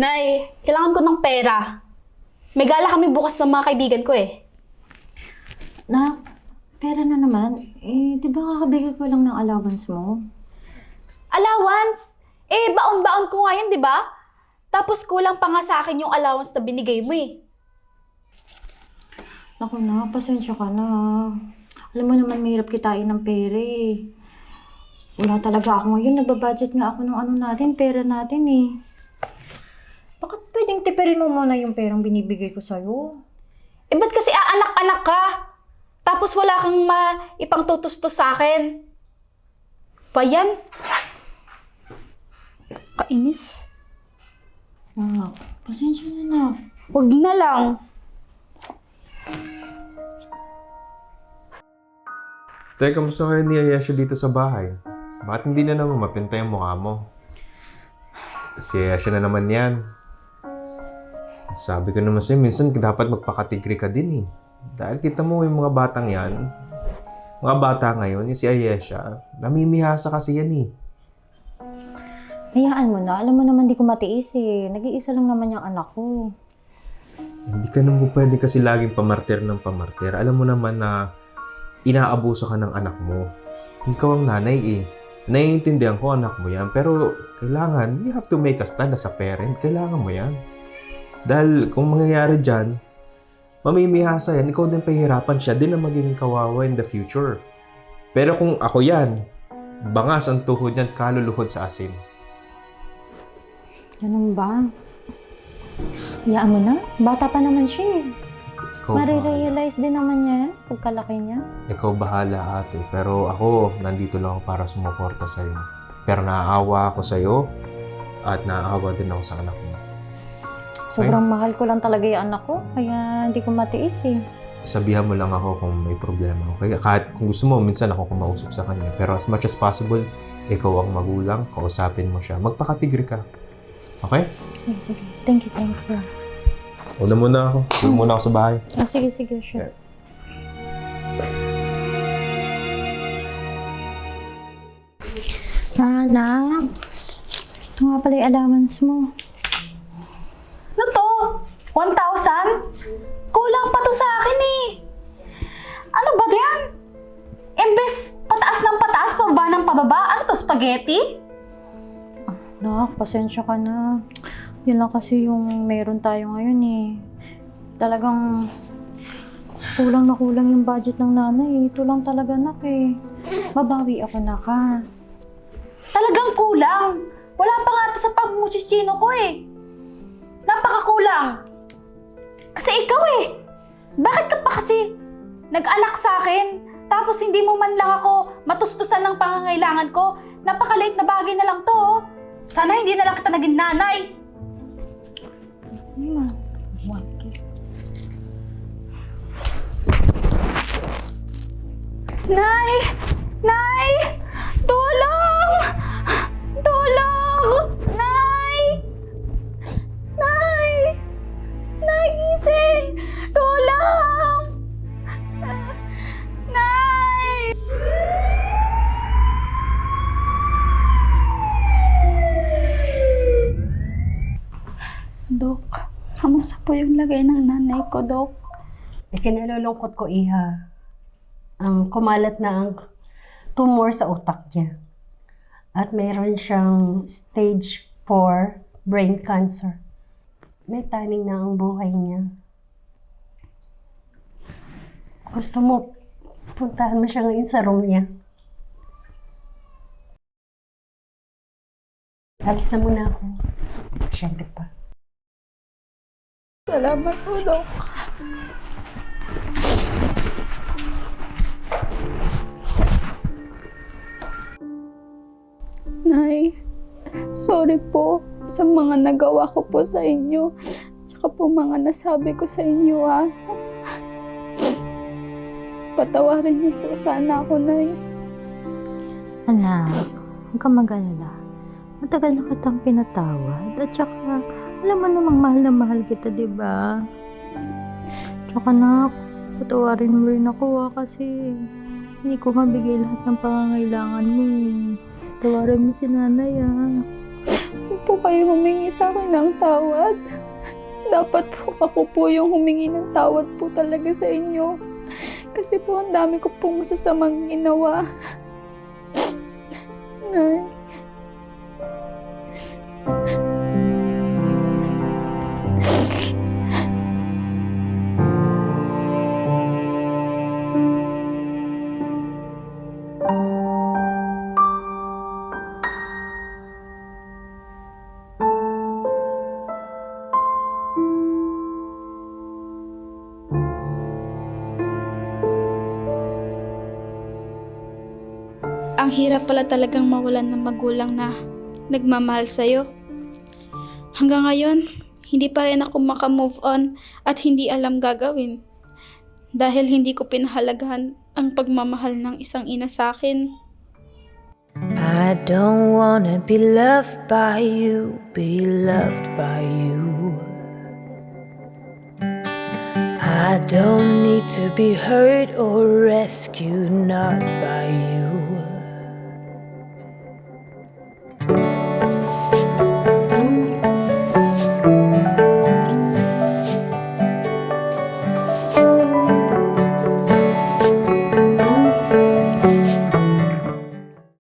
Nay, kailangan ko ng pera. May gala kami bukas ng mga kaibigan ko eh. Nak, pera na naman. Eh, di ba kakabigay ko lang ng allowance mo? Allowance? Eh, baon-baon ko nga yan, di ba? Tapos kulang pa nga sa akin yung allowance na binigay mo eh. Naku na, pasensya ka na. Alam mo naman, mahirap kitain ng pera eh. Wala talaga ako ngayon. Nagbabudget nga ako ng ano natin, pera natin eh. Pwedeng tipirin mo muna yung perang binibigay ko sa'yo? Eh, ba't kasi aanak-anak ka? Tapos wala kang ma ipang tutustos sa akin. Pa yan? Kainis. Nak, pasensya na na. Huwag na lang. Teka, kamusta kayo ni Ayesha dito sa bahay? Bakit hindi na naman mapintay ang mukha mo? Si Ayesha na naman yan. Sabi ko naman sa'yo, minsan dapat magpakatigri ka din eh. Dahil kita mo yung mga batang yan, mga bata ngayon, yung si Ayesha, namimihasa kasi yan eh. Hayaan mo na. Alam mo naman di ko matiis eh. Nag-iisa lang naman yung anak ko. Hindi ka naman pwede kasi laging pamartir ng pamartir. Alam mo naman na inaabuso ka ng anak mo. Ikaw ang nanay eh. Naiintindihan ko anak mo yan, pero kailangan, you have to make a stand as a parent. Kailangan mo yan. Dahil kung mangyayari dyan, mamimihasa yan, ikaw din pahihirapan siya, din ang magiging kawawa in the future. Pero kung ako yan, bangas ang tuhod niyan, kaluluhod sa asin. Ganun ba? Hayaan mo na. Bata pa naman siya eh. Ikaw. Marirealize din naman niya yan pagkalaki niya. Ikaw bahala ate, pero ako, nandito lang ako para sumuporta sa'yo. Pero naaawa ako sa'yo at naaawa din ako sa anak mo. Sobrang mahal ko lang talaga yung anak ko. Kaya hindi ko matiis eh. Sabihan mo lang ako kung may problema. Okay? Kahit kung gusto mo, minsan ako kumausap sa kanya. Pero as much as possible, ikaw ang magulang, kausapin mo siya. Magpakatigri ka. Okay? Sige, sige. Thank you, thank you. Una muna ako. Uwi muna ako sa bahay. Oh, sige, sige, sure. Anak, ito nga pala yung allowance mo. Ano to? 1,000? Kulang pa to sa akin eh. Ano ba yan? Imbes pataas ng pataas, pababa ng pababa. Ano to, spaghetti? Nak, pasensya ka na. Yun lang kasi yung meron tayo ngayon eh. Talagang kulang na kulang yung budget ng nanay. Ito lang talaga nak eh. Babawi ako na ka. Talagang kulang. Wala pa nga to sa pagmuchichino ko eh. Napakakulang. Kasi ikaw eh. Bakit ka pa kasi nag-alak sa akin? Tapos hindi mo man lang ako matustusan ng pangangailangan ko. Napakaliit na bagay na lang to. oh. Sana hindi na lang kita naging nanay. Hmm. Nay! Nay! Po yung lagay ng nanay ko, Dok? Ikinalulungkot ko, Iha. Ang kumalat na ang tumor sa utak niya. At mayroon siyang stage 4 brain cancer. May taning na ang buhay niya. Gusto mo, puntahan mo siya ngayon sa room niya. Alis na muna ako. Siyempre pa. Salamat po, Dok. Nay, sorry po sa mga nagawa ko po sa inyo. Tsaka po mga nasabi ko sa inyo, ah. Patawarin niyo po sana ako, Nay. Anak, huwag kang mag-alala. Matagal na kitang pinatawad. At saka, alam mo namang mahal na mahal kita, di ba? Tsaka nak, patawarin mo rin ako ah, kasi hindi ko mabigay lahat ng pangangailangan mo. Patawarin mo si nanay ah. Huwag po kayo humingi sa akin ng tawad. Dapat po ako po yung humingi ng tawad po talaga sa inyo. Kasi po ang dami ko pong masasamang ginawa. Ang hirap pala talagang mawalan ng magulang na nagmamahal sa'yo. Hanggang ngayon, hindi pa rin ako makamove on at hindi alam gagawin. Dahil hindi ko pinahalagahan ang pagmamahal ng isang ina sa akin. I don't wanna be loved by you, be loved by you. I don't need to be hurt or rescued, not by you.